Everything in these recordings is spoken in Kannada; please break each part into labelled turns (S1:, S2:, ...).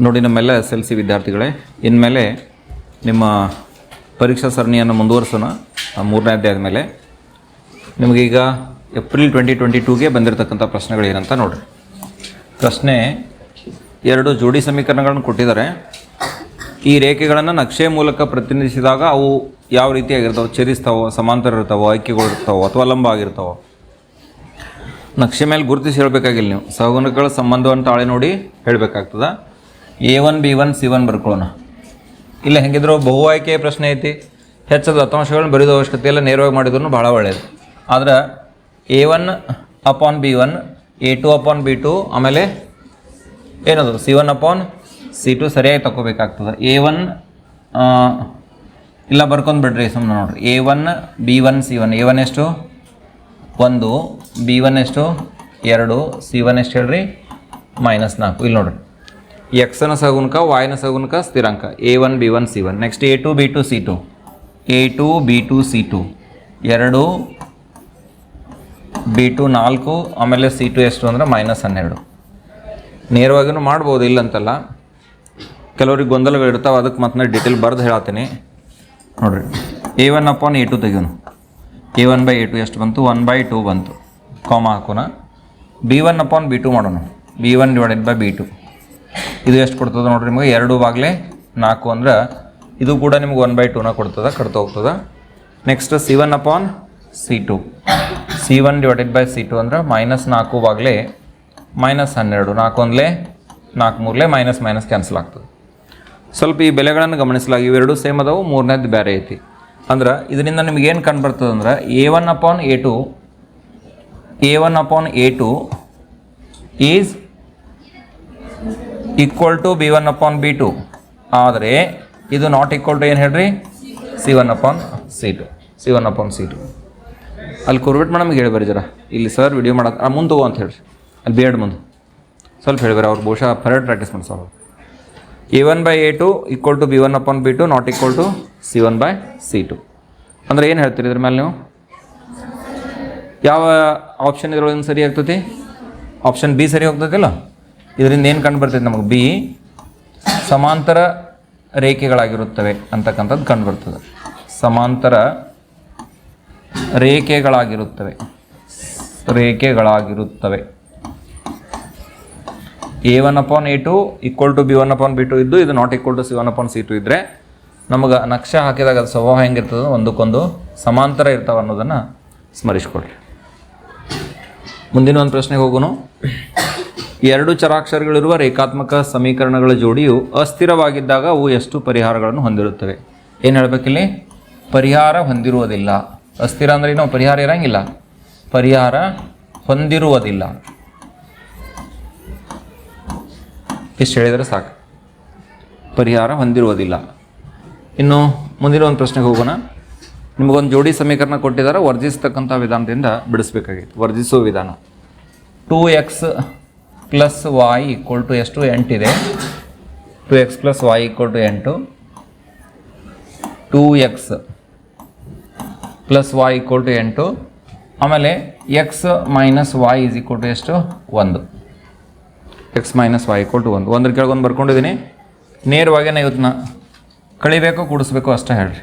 S1: ನೋಡಿ ನಮ್ಮೆಲ್ಲ ಎಸ್ ಎಲ್ ಸಿ ವಿದ್ಯಾರ್ಥಿಗಳೇ, ಇನ್ಮೇಲೆ ನಿಮ್ಮ ಪರೀಕ್ಷಾ ಸರಣಿಯನ್ನು ಮುಂದುವರಿಸೋಣ ಮೂರನೇ ಅಧ್ಯಾಯದ ಮೇಲೆ ನಿಮಗೀಗ ಏಪ್ರಿಲ್ ಟ್ವೆಂಟಿ ಟ್ವೆಂಟಿ ಟೂಗೆ ಬಂದಿರತಕ್ಕಂಥ ಪ್ರಶ್ನೆಗಳೇನಂತ ನೋಡಿರಿ. ಪ್ರಶ್ನೆ ಎರಡು ಜೋಡಿ ಸಮೀಕರಣಗಳನ್ನು ಕೊಟ್ಟಿದ್ದಾರೆ. ಈ ರೇಖೆಗಳನ್ನು ನಕ್ಷೆ ಮೂಲಕ ಪ್ರತಿನಿಧಿಸಿದಾಗ ಅವು ಯಾವ ರೀತಿಯಾಗಿರ್ತಾವೆ ಚರಿಸ್ತಾವೋ, ಸಮಾಂತರ ಇರ್ತಾವೋ ಐಕ್ಯಗಳು ಇರ್ತಾವೋ ಅಥವಾ ಲಂಬ ಆಗಿರ್ತಾವೋ? ನಕ್ಷೆ ಮೇಲೆ ಗುರುತಿಸಿ ಹೇಳಬೇಕಾಗಿಲ್ಲ ನೀವು. ಸಹಗುಣಗಳ ಸಂಬಂಧವನ್ನು ತಾಳೆ ನೋಡಿ ಹೇಳಬೇಕಾಗ್ತದ. A one B one C one ಬರ್ಕೊಳ್ಳೋಣ. ಇಲ್ಲ, ಹೆಂಗಿದ್ರು ಬಹು ಆಯ್ಕೆಯ ಪ್ರಶ್ನೆ ಐತಿ. ಹೆಚ್ಚದ ದತ್ತಾಂಶಗಳನ್ನ ಬರೆಯೋದು ಅವಶ್ಯಕತೆ ಇಲ್ಲ ನೇರವಾಗಿ ಮಾಡಿದ್ರು ಭಾಳ ಒಳ್ಳೆಯದು ಆದ್ರೆ A one upon B one A two upon B two ಆಮೇಲೆ ಏನದು? C one upon C two ಸರಿಯಾಗಿ ತಗೋಬೇಕಾಗ್ತದೆ ಎ ಒನ್ ಇಲ್ಲ, ಬರ್ಕೊಂಡು ಬಿಡ್ರಿ ಸುಮ್ಮನೆ ನೋಡ್ರಿ. A one B one C one A one ಎಷ್ಟು? ಒಂದು ಬಿ ಒನ್ ಎಷ್ಟು? ಎರಡು ಸಿ ಒನ್ ಎಷ್ಟು ಹೇಳ್ರಿ? ಮೈನಸ್ ನಾಲ್ಕು. ಇಲ್ಲಿ ನೋಡ್ರಿ. ಎಕ್ಸನ ಸಗುಣಕ ವಾಯ್ನ ಸಗುಣಕ, ಸ್ಥಿರಾಂಕ. A one B one C one next A two B two C two A two B two C two ಎರಡು ಬಿ ಟು ನಾಲ್ಕು, ಆಮೇಲೆ ಸಿ ಟು ಎಷ್ಟು ಅಂದರೆ ಮೈನಸ್ ಹನ್ನೆರಡು. ನೇರವಾಗಿಯೂ ಮಾಡ್ಬೋದು, ಇಲ್ಲಂತಲ್ಲ. ಕೆಲವ್ರಿಗೆ ಗೊಂದಲಗಳು ಇರ್ತಾವೆ, ಅದಕ್ಕೆ ಮತ್ತೆ ಡೀಟೇಲ್ ಬರೆದು ಹೇಳತ್ತೀನಿ ನೋಡಿರಿ. A one upon A two ತೆಗೆಯೋನು A one by A two ಎಷ್ಟು ಬಂತು? ಒನ್ ಬೈ ಟು ಬಂತು. ಕಾಮ ಹಾಕೋಣ. B one upon B two ಮಾಡೋಣ. B one divided by B two ಇದು ಎಷ್ಟು ಕೊಡ್ತದೆ ನೋಡ್ರಿ ನಿಮಗೆ? ಎರಡು ಬಾಗ್ಲೆ ನಾಲ್ಕು ಅಂದ್ರೆ ಇದು ಕೂಡ ನಿಮ್ಗೆ ಒನ್ ಬೈ ಟೂನ ಕೊಡ್ತದೆ ಕಡ್ತಾ ಹೋಗ್ತದೆ. Next C one upon C two C one divided by C two ಅಂದ್ರೆ ಮೈನಸ್ ನಾಲ್ಕು ಬಾಗ್ಲೆ ಮೈನಸ್ ಹನ್ನೆರಡು. ನಾಲ್ಕು ಅಂದ್ಲೆ ನಾಲ್ಕು ಮೂರಲೆ ಮೈನಸ್ ಮೈನಸ್ ಕ್ಯಾನ್ಸಲ್ ಆಗ್ತದೆ. ಸ್ವಲ್ಪ ಈ ಬೆಲೆಗಳನ್ನು ಗಮನಿಸಲಾಗಿ, ಇವೆರಡು ಸೇಮ್ ಅದಾವು, ಮೂರನೇದು ಬೇರೆ ಐತಿ. ಅಂದ್ರೆ ಇದರಿಂದ ನಿಮ್ಗೆ ಏನು ಕಂಡು ಬರ್ತದೆ ಅಂದ್ರೆ A one upon A two A one upon A two is equal to B one upon B two ಆದರೆ, ಇದು ನಾಟ್ ಈಕ್ವಲ್ ಟು ಏನು ಹೇಳ್ರಿ? C one upon C two C one upon C two ಅಲ್ಲಿ ಕುರ್ಬಿಟ್ ಮೇಡಮ್ ಹೇಳಿ ಬರ್ರಿ ಜರ. ಇಲ್ಲಿ ಸರ್ ವಿಡಿಯೋ ಮಾಡ ಮುಂದೆ ತಗೋ ಅಂತ ಹೇಳ್ರಿ. ಅಲ್ಲಿ ಬಿ ಎಡ್ ಮುಂದೆ. ಸ್ವಲ್ಪ ಹೇಳಿಬಾರೆ ಅವ್ರು ಬಹುಶಃ parade practice ಮಾಡ್ಸೋರು A one by A two equal to B one upon B two not equal to C one by C two ಅಂದರೆ ಏನು ಹೇಳ್ತೀರಿ ಇದ್ರ ಮೇಲೆ ನೀವು? ಯಾವ ಆಪ್ಷನ್ ಇದ್ರೊಳಗೆ ಸರಿ ಆಗ್ತೈತಿ? ಆಪ್ಷನ್ ಬಿ ಸರಿ ಹೋಗ್ತೈತಿಲ್ಲ? ಇದರಿಂದ ಏನು ಕಂಡು ಬರ್ತೈತೆ ನಮಗೆ? ಬಿ, ಸಮಾಂತರ ರೇಖೆಗಳಾಗಿರುತ್ತವೆ ಅಂತಕ್ಕಂಥದ್ದು ಕಂಡು ಬರ್ತದೆ ಸಮಾಂತರ ರೇಖೆಗಳಾಗಿರುತ್ತವೆ. ರೇಖೆಗಳಾಗಿರುತ್ತವೆ. A one upon A two equal to B one upon B two ಇದ್ದು, ಇದು not equal to C one upon C two ಇದ್ದರೆ ನಮಗೆ ನಕ್ಷೆ ಹಾಕಿದಾಗ ಅದು ಸ್ವಭಾವ ಹೆಂಗಿರ್ತದೆ ಒಂದಕ್ಕೊಂದು ಸಮಾಂತರ ಇರ್ತಾವೆ ಅನ್ನೋದನ್ನು ಸ್ಮರಿಸ್ಕೊಳ್ರಿ. ಮುಂದಿನ ಒಂದು ಪ್ರಶ್ನೆಗೆ ಹೋಗೋಣ ಎರಡು ಚರಾಕ್ಷರಗಳಿರುವ ರೇಖಾತ್ಮಕ ಸಮೀಕರಣಗಳ ಜೋಡಿಯು ಅಸ್ಥಿರವಾಗಿದ್ದಾಗ ಅವು ಎಷ್ಟು ಪರಿಹಾರಗಳನ್ನು ಹೊಂದಿರುತ್ತವೆ? ಏನು ಹೇಳಬೇಕಿಲ್ಲಿ ಪರಿಹಾರ ಹೊಂದಿರುವುದಿಲ್ಲ. ಅಸ್ಥಿರ ಅಂದರೆ ಏನೋ? ಪರಿಹಾರ ಇರಂಗಿಲ್ಲ. ಪರಿಹಾರ ಹೊಂದಿರುವುದಿಲ್ಲ. ಇಷ್ಟು ಹೇಳಿದರೆ ಸಾಕು. ಪರಿಹಾರ ಹೊಂದಿರುವುದಿಲ್ಲ. ಇನ್ನು ಮುಂದಿನ ಒಂದು ಪ್ರಶ್ನೆಗೆ ಹೋಗೋಣ. ನಿಮಗೊಂದು ಜೋಡಿ ಸಮೀಕರಣ ಕೊಟ್ಟಿದ್ದಾರೆ. ವರ್ಜಿಸ್ತಕ್ಕಂಥ ವಿಧಾನದಿಂದ ಬಿಡಿಸ್ಬೇಕಾಗಿತ್ತು. ವರ್ಜಿಸುವ ವಿಧಾನ. Two X plus Y equal to ಎಷ್ಟು? ಎಂಟಿದೆ two X plus Y equal to ಎಂಟು. Two X plus Y equal to ಎಂಟು. ಆಮೇಲೆ X minus Y is equal to ಎಷ್ಟು? ಒಂದು. X minus Y equal to ಒಂದು. ಒಂದ್ರ ಕೆಳಗೊಂದು ಬರ್ಕೊಂಡಿದ್ದೀನಿ ನೇರವಾಗಿ ನಾ ಇವತ್ತನ್ನ ಕಳಿಬೇಕು, ಕೂಡಿಸ್ಬೇಕು ಅಷ್ಟೇ ಹೇಳ್ರಿ.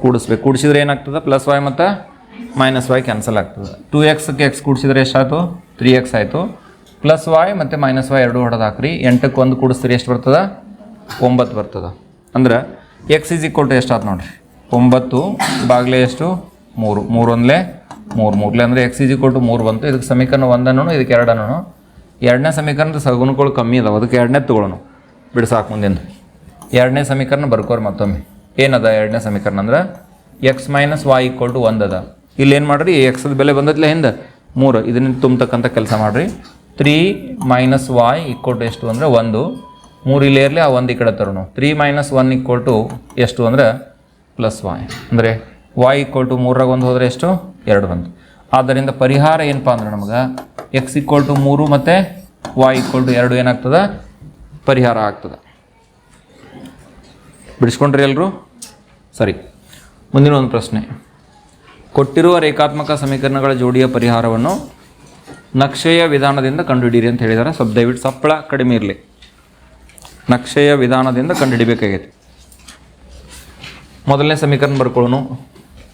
S1: ಕೂಡಿಸ್ಬೇಕು. ಕೂಡಿಸಿದ್ರೆ ಏನಾಗ್ತದೆ? ಪ್ಲಸ್ ವಾಯ್ ಮತ್ತು ಮೈನಸ್ ವಾಯ್ ಕ್ಯಾನ್ಸಲ್ ಆಗ್ತದೆ. ಟೂ ಎಕ್ಸ್ಗೆ ಎಕ್ಸ್ ಕೂಡಿಸಿದ್ರೆ ಎಷ್ಟಾಯ್ತು? ತ್ರೀ ಎಕ್ಸ್ ಆಯಿತು. ಪ್ಲಸ್ ವಾಯ್ ಮತ್ತು ಮೈನಸ್ ವಾಯ್ ಎರಡು ಹೊಡೆದು ಹಾಕ್ರಿ. ಎಂಟಕ್ಕೆ ಒಂದು ಕೂಡಿಸ್ತೀರಿ, ಎಷ್ಟು ಬರ್ತದೆ? ಒಂಬತ್ತು ಬರ್ತದೆ. ಅಂದ್ರೆ ಎಕ್ಸ್ ಈಸ್ ಈಕ್ವಲ್ ಟು ಎಷ್ಟಾಯ್ತು ನೋಡಿರಿ? ಒಂಬತ್ತು ಬಾಗಿಲೆ ಎಷ್ಟು? ಮೂರು. ಮೂರು ಒಂದಲೇ ಮೂರು. ಮೂರ್ಲೆ ಅಂದರೆ ಎಕ್ಸ್ ಈಸ್ ಈಕ್ವಲ್ ಟು ಮೂರು ಬಂತು. ಇದಕ್ಕೆ ಸಮೀಕರಣ ಒಂದನ್ನು ಇದಕ್ಕೆ ಎರಡನ್ನು ಎರಡನೇ ಸಮೀಕರಣದ ಸಗುಣಗಳು ಕಮ್ಮಿ ಇದಾವೆ ಅದಕ್ಕೆ ಎರಡನೇ ತೊಗೊಳ್ಳೋಣ ಬಿಡ್ಸಾಕು ಮುಂದಿನ ಎರಡನೇ ಸಮೀಕರಣ ಬರ್ಕೋರಿ ಮತ್ತೊಮ್ಮೆ. ಏನದ ಎರಡನೇ ಸಮೀಕರಣ ಅಂದ್ರೆ? X minus Y equal to ಒಂದದ ಅದ. ಇಲ್ಲಿ ಏನು ಮಾಡ್ರಿ ಎಕ್ಸದ ಬೆಲೆ ಬಂದತ್ಲೆ ಹಿಂದೆ. ಮೂರು. ಇದನ್ನ ತುಂಬತಕ್ಕಂಥ ಕೆಲಸ ಮಾಡಿರಿ. Three minus Y equal to ಎಷ್ಟು ಅಂದರೆ ಒಂದು. ಮೂರು ಇಲ್ಲೇ ಇರಲಿ, ಆ ಒಂದು ಈ ಕಡೆ ತರೋಣ. Three minus one equal to ಎಷ್ಟು ಅಂದರೆ ಪ್ಲಸ್ ವಾಯ್ ಅಂದರೆ ವಾಯ್ ಈಕ್ವಲ್ ಟು ಮೂರಾಗ ಒಂದು ಹೋದರೆ ಎಷ್ಟು? ಎರಡು ಬಂತು ಆದ್ದರಿಂದ ಪರಿಹಾರ ಏನಪ್ಪ ಅಂದ್ರೆ ನಮಗೆ ಎಕ್ಸ್ ಈಕ್ವಲ್ ಟು ಮೂರು ಮತ್ತು ವಾಯ್ ಈಕ್ವಲ್ ಟು ಎರಡು ಏನಾಗ್ತದೆ? ಪರಿಹಾರ ಆಗ್ತದೆ. ಬಿಡಿಸ್ಕೊಂಡ್ರಿ ಎಲ್ಲರೂ ಸರಿ. ಮುಂದಿನ ಒಂದು ಪ್ರಶ್ನೆ. ಕೊಟ್ಟಿರುವ ರೇಖಾತ್ಮಕ ಸಮೀಕರಣಗಳ ಜೋಡಿಯ ಪರಿಹಾರವನ್ನು ನಕ್ಷೆಯ ವಿಧಾನದಿಂದ ಕಂಡುಹಿಡಿಯಿರಿ ಅಂತ ಹೇಳಿದ್ದಾರೆ ಸ್ವಲ್ಪ ದಯವಿಟ್ಟು ಸಪ್ಪಳ ಕಡಿಮೆ ಇರಲಿ. ನಕ್ಷೆಯ ವಿಧಾನದಿಂದ ಕಂಡುಹಿಡಿಬೇಕಾಗೈತಿ. ಮೊದಲನೇ ಸಮೀಕರಣ ಬರ್ಕೊಳ್ಳೋಣ.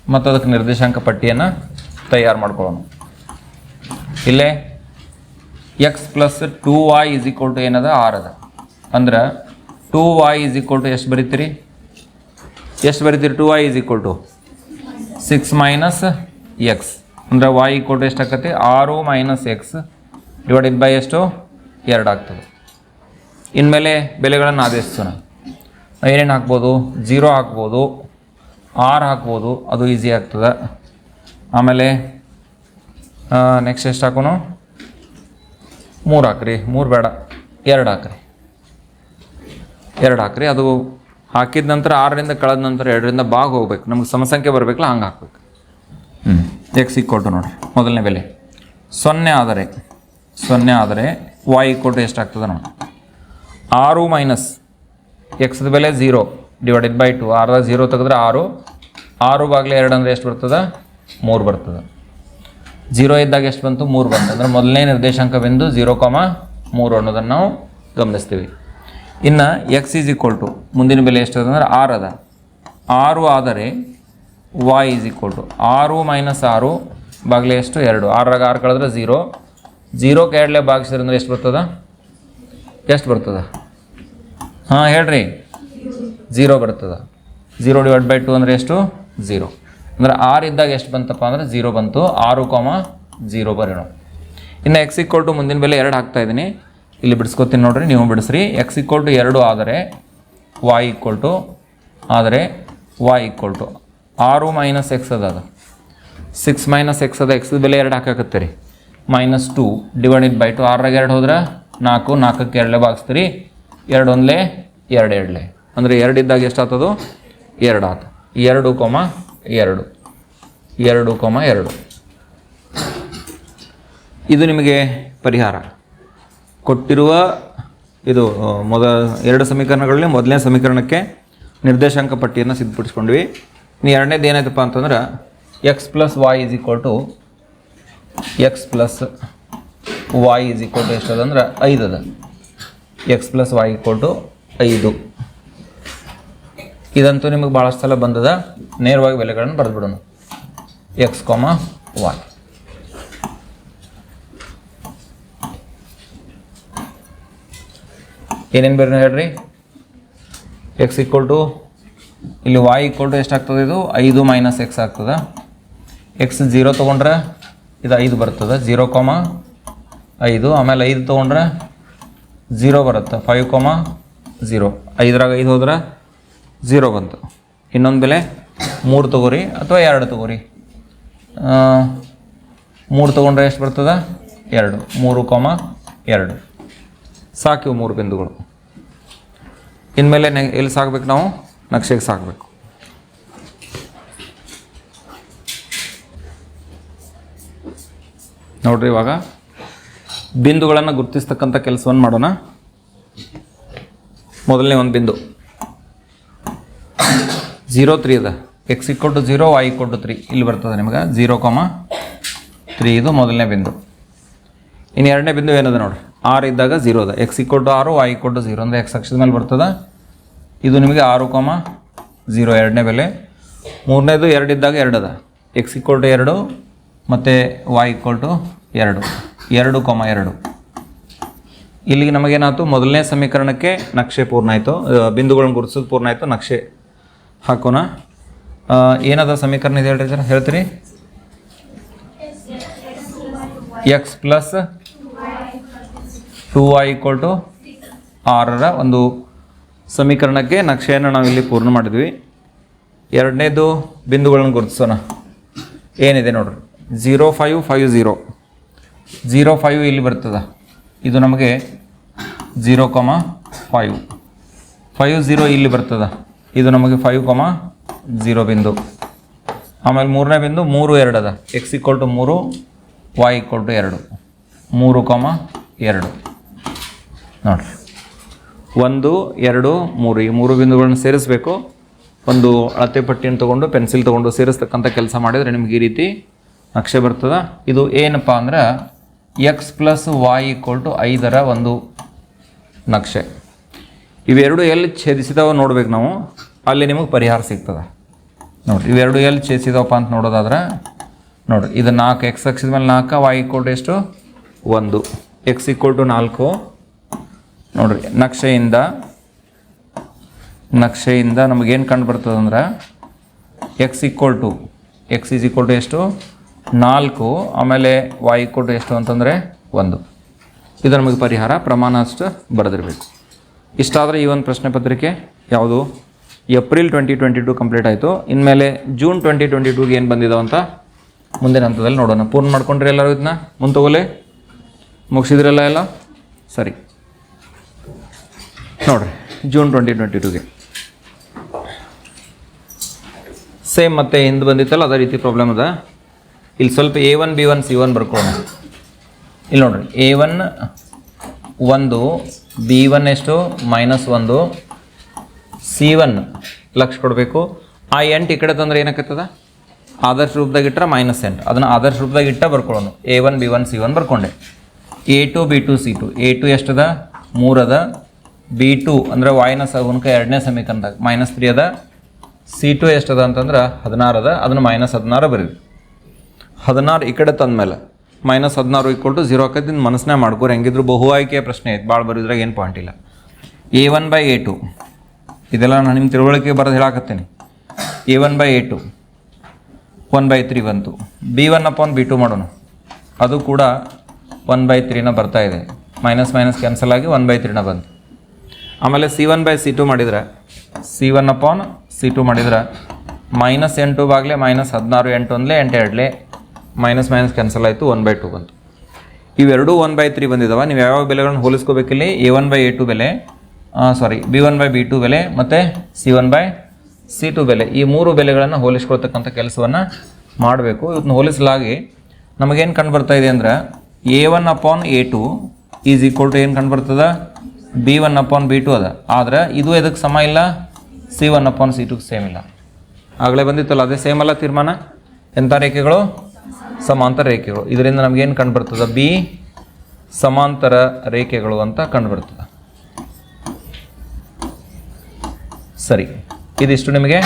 S1: ಮತ್ತು ಅದಕ್ಕೆ ನಿರ್ದೇಶಾಂಕ ಪಟ್ಟಿಯನ್ನು ತಯಾರು ಮಾಡ್ಕೊಳ್ಳೋಣ. ಇಲ್ಲೇ X plus two Y is equal to ಏನದ? ಆರ್ ಅದ. ಅಂದ್ರೆ two Y is equal to ಎಷ್ಟು ಬರೀತೀರಿ? ಎಷ್ಟು ಬರೀತೀರಿ? Two Y is equal to six minus X ಅಂದರೆ ವೈ ಕೊಟ್ಟು ಟು ಎಷ್ಟು ಆಕತಿ? ಆರು ಮೈನಸ್ ಎಕ್ಸ್ ಡಿವೈಡೆಡ್ ಬೈ ಎಷ್ಟು? ಎರಡು ಆಗ್ತದೆ. ಇನ್ಮೇಲೆ ಬೆಲೆಗಳನ್ನು ಆದೇಶಿಸೋಣ. ಏನೇನು ಹಾಕ್ಬೋದು? ಜೀರೋ ಹಾಕ್ಬೋದು. ಆರ್ ಹಾಕ್ಬೋದು. ಅದು ಈಸಿ ಆಗ್ತದೆ. ಆಮೇಲೆ ನೆಕ್ಸ್ಟ್ ಎಷ್ಟು ಹಾಕೋಣ? ಮೂರು ಹಾಕ್ರಿ. ಮೂರು ಬೇಡ. ಎರಡು ಹಾಕ್ರಿ. ಎರಡು ಹಾಕ್ರಿ. ಅದು ಹಾಕಿದ ನಂತರ ಆರರಿಂದ ಕಳೆದ ನಂತರ ಎರಡರಿಂದ ಬಾಗ ಹೋಗ್ಬೇಕು. ನಮ್ಗೆ ಸಮಸಂಖ್ಯೆ ಬರಬೇಕಲ್ಲ, ಹಂಗೆ ಹಾಕ್ಬೇಕು. ಹ್ಞೂ ಎಕ್ಸ್ ಟು ನೋಡಿರಿ, ಮೊದಲನೇ ಬೆಲೆ. ಸೊನ್ನೆ ಆದರೆ ಸೊನ್ನೆ ಆದರೆ ವಾಯ್ ಎಷ್ಟು ಎಷ್ಟಾಗ್ತದೆ ನೋಡಿ ಆರು ಮೈನಸ್ ಎಕ್ಸ್ದ ಬೆಲೆ ಝೀರೋ ಡಿವೈಡೆಡ್ ಬೈ ಟು ಆರ್ದ ಝೀರೋ ತೆಗೆದ್ರೆ ಆರು. ಆರು ಬಾಗಿಲೆ ಎರಡು ಅಂದರೆ ಎಷ್ಟು ಬರ್ತದೆ? ಮೂರು ಬರ್ತದೆ. ಝೀರೋ ಇದ್ದಾಗ ಎಷ್ಟು ಬಂತು? ಮೂರು ಬಂತು ಅಂದರೆ ಮೊದಲನೇ ನಿರ್ದೇಶಾಂಕ ಬಿಂದು ಝೀರೋ ಕಾಮ ಮೂರು ಅನ್ನೋದನ್ನು ನಾವು ಗಮನಿಸ್ತೀವಿ. ಇನ್ನು ಎಕ್ಸ್ ಈಸ್ ಈಕ್ವಲ್ ಟು ಮುಂದಿನ ಬೆಲೆ ಎಷ್ಟು ಅಂದರೆ ಆರು ಅದ. ಆರು ಆದರೆ ವಾಯ್ ಈಸ್ ಈಕ್ವಲ್ ಟು ಆರು ಮೈನಸ್ ಆರು ಬಾಗಿಲೆ ಎಷ್ಟು? ಎರಡು. ಆರಾಗ ಆರು ಕಳೆದ್ರೆ ಝೀರೋ ಝೀರೋಕ್ಕೆ ಎರಡಲೇ ಭಾಗಿಸಿದ್ರೆ ಎಷ್ಟು ಬರ್ತದ? ಎಷ್ಟು ಬರ್ತದ? ಹಾಂ, ಹೇಳ್ರಿ. ಝೀರೋ ಬರ್ತದ. ಝೀರೋ ಡಿವೈಡ್ ಬೈ ಟು ಅಂದರೆ ಎಷ್ಟು? ಝೀರೋ ಅಂದರೆ ಆರು ಇದ್ದಾಗ ಎಷ್ಟು ಬಂತಪ್ಪ ಅಂದರೆ ಝೀರೋ ಬಂತು. ಆರು ಕಾಮ ಝೀರೋ ಬರೋಣ ಇನ್ನು ಎಕ್ಸ್ ಇಕ್ವಲ್ ಟು ಮುಂದಿನ ಬೆಲೆ ಎರಡು ಹಾಕ್ತಾ ಇದ್ದೀನಿ. ಇಲ್ಲಿ ಬಿಡಿಸ್ಕೊತೀನಿ ನೋಡ್ರಿ, ನೀವು ಬಿಡಿಸ್ರಿ. ಎಕ್ಸ್ ಇಕ್ವಲ್ ಟು ಎರಡು ಆದರೆ ವಾಯ್ ಈಕ್ವಲ್ ಟು ಆದರೆ ವಾಯ್ ಈಕ್ವಲ್ ಟು ಆರು ಮೈನಸ್ ಎಕ್ಸ್ ಅದ ಅದು. ಸಿಕ್ಸ್ ಮೈನಸ್ ಎಕ್ಸ್ ಅದ ಎಕ್ಸ್ ಬೆಲೆ ಎರಡು ಹಾಕಾಕತ್ತೀರಿ minus two divided by two ಆರಾಗ ಎರಡು ಹೋದ್ರೆ ನಾಲ್ಕು, ನಾಲ್ಕಕ್ಕೆ ಎರಡಲೇ ಭಾಗಿಸ್ತೀರಿ. ಎರಡು ಒಂದಲೇ ಎರಡು ಎರಡಲೇ. ಅಂದರೆ ಎರಡು ಇದ್ದಾಗ ಎಷ್ಟು ಎರಡು ಆತು. ಎರಡು ಕೊಮ ಎರಡು. ಎರಡು ಕೊಮ ಎರಡು. ಇದು ನಿಮಗೆ ಪರಿಹಾರ. ಕೊಟ್ಟಿರುವ ಇದು ಮೊದ ಎರಡು ಸಮೀಕರಣಗಳಲ್ಲಿ ಮೊದಲನೇ ಸಮೀಕರಣಕ್ಕೆ ನಿರ್ದೇಶಾಂಕ ಪಟ್ಟಿಯನ್ನು ಸಿದ್ಧಪಡಿಸ್ಕೊಂಡ್ವಿ. ಇನ್ನು ಎರಡನೇದು ಏನಾಯ್ತಪ್ಪ ಅಂತಂದ್ರೆ X plus Y is equal to X plus Y is equal to ಎಷ್ಟು ಅದಂದ್ರೆ ಐದು ಅದ X plus Y equal to ಐದು. ಇದಂತೂ ನಿಮಗೆ ಭಾಳಷ್ಟು ಸಲ ಬಂದದ. ನೇರವಾಗಿ ಬೆಲೆಗಳನ್ನು ಬರೆದ್ಬಿಡೋಣ. ಎಕ್ಸ್ ಕಾಮ ವಾಯ್ ಏನೇನು ಬೇರೆ ಹೇಳ್ರಿ? ಎಕ್ಸ್ ಈಕ್ವಲ್ ಟು ಇಲ್ಲಿ ವಾಯ್ ಈಕ್ವಲ್ ಟು ಎಷ್ಟಾಗ್ತದೆ ಇದು? ಐದು ಮೈನಸ್ ಎಕ್ಸ್ ಆಗ್ತದೆ. ಎಕ್ಸ್ ಜೀರೋ ತೊಗೊಂಡ್ರೆ ಇದು ಐದು ಬರ್ತದೆ. ಜೀರೋ ಕಾಮ ಐದು. ಆಮೇಲೆ ಐದು ತೊಗೊಂಡ್ರೆ ಝೀರೋ ಬರುತ್ತೆ. ಫೈವ್ ಕಾಮ ಝೀರೋ ಐದರಾಗ ಐದು ಹೋದ್ರೆ ಝೀರೋ ಬಂತು. ಇನ್ನೊಂದು ಬೆಲೆ ಮೂರು ತೊಗೋರಿ ಅಥವಾ ಎರಡು ತೊಗೋರಿ? ಮೂರು ತೊಗೊಂಡ್ರೆ ಎಷ್ಟು ಬರ್ತದೆ? ಎರಡು. ಮೂರು ಕಾಮ ಎರಡು. ಸಾಕಿವು ಮೂರು ಬಿಂದುಗಳು. ಇನ್ಮೇಲೆ ನೆ ಎಲ್ಲಿ ಸಾಕ್ಬೇಕು ನಾವು? ನಕ್ಷೆಗೆ ಸಾಕಬೇಕು. ನೋಡ್ರಿ ಇವಾಗ, ಬಿಂದುಗಳನ್ನು ಗುರುತಿಸ್ತಕ್ಕಂಥ ಕೆಲಸವನ್ನು ಮಾಡೋಣ. ಮೊದಲನೇ ಒಂದು ಬಿಂದು. ಝೀರೋ ತ್ರೀ ಅದ. X equal to zero Y equal to three ಇಲ್ಲಿ ಬರ್ತದೆ ನಿಮಗೆ. ಝೀರೋ ಕಾಮ ತ್ರೀ ಇದು ಮೊದಲನೇ ಬಿಂದು. ಇನ್ನು ಎರಡನೇ ಬಿಂದು ಏನದ ನೋಡ್ರಿ? ಆರು ಇದ್ದಾಗ ಝೀರೋ ಅದ. ಎಕ್ಸ್ ಇಕ್ವಲ್ ಟು ಆರು ವೈ ಇಕ್ವಲ್ ಟು ಝೀರೋ ಅಂದರೆ ಎಕ್ಸ್ ಅಕ್ಷದ ಮೇಲೆ ಬರ್ತದ. ಇದು ನಿಮಗೆ ಆರು ಕಾಮ ಝೀರೋ ಎರಡನೇ ಬೆಲೆ. ಮೂರನೇದು ಎರಡು ಇದ್ದಾಗ ಎರಡು ಅದ. ಎಕ್ಸ್ ಇಕ್ವಲ್ ಟು ಎರಡು ಮತ್ತು ವೈ ಇಕ್ವಲ್ ಟು ಎರಡು. ಎರಡು ಕಾಮ ಎರಡು. ಇಲ್ಲಿಗೆ ನಮಗೇನಾಯ್ತು? ಮೊದಲನೇ ಸಮೀಕರಣಕ್ಕೆ ನಕ್ಷೆ ಪೂರ್ಣ ಆಯಿತು. ಬಿಂದುಗಳನ್ನು ಗುರುತಿಸೋದು ಪೂರ್ಣ ಆಯಿತು. ನಕ್ಷೆ ಹಾಕೋಣ. ಏನದ ಸಮೀಕರಣ ಇದೆ ಹೇಳ್ರಿ ಸರ್? ಹೇಳ್ತೀರಿ? X plus two Y equal to ಆರರ ಒಂದು ಸಮೀಕರಣಕ್ಕೆ ನಕ್ಷೆಯನ್ನು ನಾವು ಇಲ್ಲಿ ಪೂರ್ಣ ಮಾಡಿದ್ವಿ. ಎರಡನೇದು ಬಿಂದುಗಳನ್ನು ಗುರುತಿಸೋಣ. ಏನಿದೆ ನೋಡ್ರಿ. Zero five five zero zero five ಇಲ್ಲಿ ಬರ್ತದೆ. ಇದು ನಮಗೆ zero comma five. Five zero ಇಲ್ಲಿ ಬರ್ತದೆ. ಇದು ನಮಗೆ ಫೈವ್ ಕಮ ಝೀರೋ ಬಿಂದು. ಆಮೇಲೆ ಮೂರನೇ ಬಿಂದು ಮೂರು ಎರಡು ಅದ. ಎಕ್ಸ್ ಈಕ್ವಲ್ ಟು ಮೂರು ವೈ ಈಕ್ವಲ್ ಟು ಎರಡು. ಮೂರು ಕಮ ಎರಡು. ನೋಡಿರಿ. ಒಂದು, ಎರಡು, ಮೂರು, ಈ ಮೂರು ಬಿಂದುಗಳನ್ನು ಸೇರಿಸಬೇಕು. ಒಂದು ಅಳತೆ ಪಟ್ಟಿಯನ್ನು ತಗೊಂಡು, ಪೆನ್ಸಿಲ್ ತೊಗೊಂಡು ಸೇರಿಸ್ತಕ್ಕಂಥ ಕೆಲಸ ಮಾಡಿದರೆ ನಿಮ್ಗೆ ಈ ರೀತಿ ನಕ್ಷೆ ಬರ್ತದೆ. ಇದು ಏನಪ್ಪ ಅಂದ್ರೆ X plus Y equal to ಐದರ ಒಂದು ನಕ್ಷೆ. ಇವೆರಡು ಎಲ್ಲಿ ಛೇದಿಸಿದವ ನೋಡ್ಬೇಕು ನಾವು. ಅಲ್ಲಿ ನಿಮಗೆ ಪರಿಹಾರ ಸಿಗ್ತದೆ. ನೋಡಿರಿ, ಇವೆರಡು ಎಲ್ಲಿ ಛೇದಿಸಿದವಪ್ಪ ಅಂತ ನೋಡೋದಾದ್ರೆ, ನೋಡಿರಿ, ಇದು ನಾಲ್ಕು ಎಕ್ಸ್ ಅಕ್ಷದ ಮೇಲೆ ನಾಲ್ಕು ವೈ ಈಕ್ವಲ್ ಟು ಎಷ್ಟು? ಒಂದು. ಎಕ್ಸ್ ಈಕ್ವಲ್ ಟು ನಾಲ್ಕು. ನೋಡಿರಿ, ನಕ್ಷೆಯಿಂದ ನಕ್ಷೆಯಿಂದ ನಮಗೇನು ಕಂಡು ಬರ್ತದಂದ್ರೆ X equal to X is equal to ಎಷ್ಟು? ನಾಲ್ಕು, ಆಮೇಲೆ ವೈ ಈಕ್ವಲ್ ಟು ಎಷ್ಟು ಅಂತಂದರೆ ಒಂದು. ಇದು ನಮಗೆ ಪರಿಹಾರ, ಪ್ರಮಾಣ ಅಷ್ಟು ಬರೆದಿರಬೇಕು. ಇಷ್ಟಾದರೆ ಈ ಒಂದು ಪ್ರಶ್ನೆ ಪತ್ರಿಕೆ ಯಾವುದು? April twenty twenty two complete ಆಯಿತು. ಇನ್ಮೇಲೆ ಜೂನ್ ಟ್ವೆಂಟಿ ಟ್ವೆಂಟಿ ಟೂಗೆ ಏನು ಬಂದಿದ್ದಾವೆ ಅಂತ ಮುಂದಿನ ಹಂತದಲ್ಲಿ ನೋಡೋಣ. ಪೂರ್ಣ ಮಾಡ್ಕೊಂಡ್ರಿ ಎಲ್ಲರೂ ಇದನ್ನ ಮುಂದೆ ತಗೋಲೆ? ಮುಗಿಸಿದ್ರಲ್ಲ ಎಲ್ಲ? ಸರಿ. ನೋಡಿರಿ ಜೂನ್ ಟ್ವೆಂಟಿ ಟ್ವೆಂಟಿ ಟೂಗೆ ಸೇಮ್ ಮತ್ತೆ ಹಿಂದೆ ಬಂದಿತ್ತಲ್ಲ, ಅದೇ ರೀತಿ ಪ್ರಾಬ್ಲಮ್ ಅದ. ಇಲ್ಲಿ ಸ್ವಲ್ಪ A one B one C one ಬರ್ಕೊಳ್ಳೋಣ ಇಲ್ಲಿ ನೋಡ್ರಿ ಎ ಒನ್ ಒಂದು ಬಿ ಒನ್ ಎಷ್ಟು ಮೈನಸ್ ಒಂದು ಸಿ ಒನ್ ಲಕ್ಷ ಕೊಡಬೇಕು. ಆ ಎಂಟು ಈ ಕಡೆ ತಂದ್ರೆ ಏನಾಗ್ತದ? ಆದರ್ಶ ರೂಪದಾಗ ಇಟ್ಟರೆ ಮೈನಸ್ ಎಂಟು ಅದನ್ನು ಆದರ್ಶ ರೂಪದಾಗ ಇಟ್ಟ ಬರ್ಕೊಳ್ಳೋಣ A one B one C one ಬರ್ಕೊಂಡೆ. A two B two C two A two ಎಷ್ಟದ? ಮೂರದ. ಬಿ ಟು ಅಂದರೆ ವಾಯ್ನ ಸಗುಣಕ ಎರಡನೇ ಸಮೀಕರಣದಾಗ. ಮೈನಸ್ ತ್ರೀ ಅದ ಸಿ ಟು ಎಷ್ಟದ ಅಂತಂದ್ರೆ ಹದಿನಾರು ಅದ, ಅದನ್ನು ಮೈನಸ್ ಹದಿನಾರು ಬರೀರಿ. ಹದಿನಾರು ಈ ಕಡೆ ತಂದ್ಮೇಲೆ ಮೈನಸ್ ಹದಿನಾರು ಈಕ್ವಲ್ ಟು ಜೀರೋ ಆಕೈತಿ ಮನಸ್ಸನ್ನೇ ಮಾಡ್ಕೋರಿ. ಹೆಂಗಿದ್ರು ಬಹು ಆಯ್ಕೆಯ ಪ್ರಶ್ನೆ ಐತೆ ಭಾಳ ಬರೋದ್ರಾಗ ಏನು ಪಾಯಿಂಟ್ ಇಲ್ಲ. A one by A two ಇದೆಲ್ಲ ನಾನು ನಿಮ್ಮ ತಿಳುವಳಿಕೆ ಬರೋದು ಹೇಳಾಕತ್ತೀನಿ. A one by A two one by three ಬಂತು. B one upon B two to ಮಾಡೋಣ. ಅದು ಕೂಡ ಒನ್ ಬೈ ತ್ರೀನ ಬರ್ತಾ ಇದೆ. ಮೈನಸ್ ಮೈನಸ್ ಕ್ಯಾನ್ಸಲ್ ಆಗಿ ಒನ್ ಬೈ ತ್ರೀನ ಬಂತು. ಆಮೇಲೆ C one by C two ಮಾಡಿದ್ರೆ C one upon C two ಮಾಡಿದ್ರೆ ಮೈನಸ್ ಎಂಟು ಬಾಗಲೇ ಮೈನಸ್ ಹದಿನಾರು ಎಂಟು ಒಂದಲೇ ಎಂಟು ಎರಡಲೇ ಮೈನಸ್ ಮೈನಸ್ ಕ್ಯಾನ್ಸಲ್ ಆಯಿತು ಒನ್ ಬೈ ಟು ಬಂತು. ಇವೆರಡೂ ಒನ್ ಬೈ ತ್ರೀ ಬಂದಿದ್ದಾವೆ ನೀವು ಯಾವ್ಯಾವ ಬೆಲೆಗಳನ್ನು ಹೋಲಿಸ್ಕೋಬೇಕಿಲ್ಲಿ a one by a two ಬೆಲೆ sorry b one by b two ಬೆಲೆ, ಮತ್ತು c one by c two ಬೆಲೆ. ಈ ಮೂರು ಬೆಲೆಗಳನ್ನು ಹೋಲಿಸ್ಕೊಳ್ತಕ್ಕಂಥ ಕೆಲಸವನ್ನು ಮಾಡಬೇಕು. ಇವತ್ತನ್ನ ಹೋಲಿಸಲಾಗಿ ನಮಗೇನು ಕಂಡು ಬರ್ತಾ ಇದೆ ಅಂದ್ರೆ a one upon a two is equal to ಏನು ಕಂಡು ಬರ್ತದ? B one upon b two ಅದ. ಆದ್ರೆ ಇದು ಎದಕ್ಕೆ ಸಮ ಇಲ್ಲ? ಸಿ ಒನ್ ಅಪಾನ್ ಸಿ ಟುಗೆ ಸೇಮ್ ಇಲ್ಲ. ಆಗಲೇ ಬಂದಿತ್ತಲ್ಲ, ಅದೇ ಸೇಮ್ ಅಲ್ಲ ತೀರ್ಮಾನ? ಎಂಥ ರೇಖೆಗಳು? ಸಮಾಂತರ ರೇಖೆಗಳು. ಇದರಿಂದ ನಮಗೇನು ಕಂಡು ಬರ್ತದೆ ಬಿ ಸಮಾಂತರ ರೇಖೆಗಳು ಅಂತ ಕಂಡುಬರ್ತದೆ. ಸರಿ, ಇದಿಷ್ಟು ನಿಮಗೆ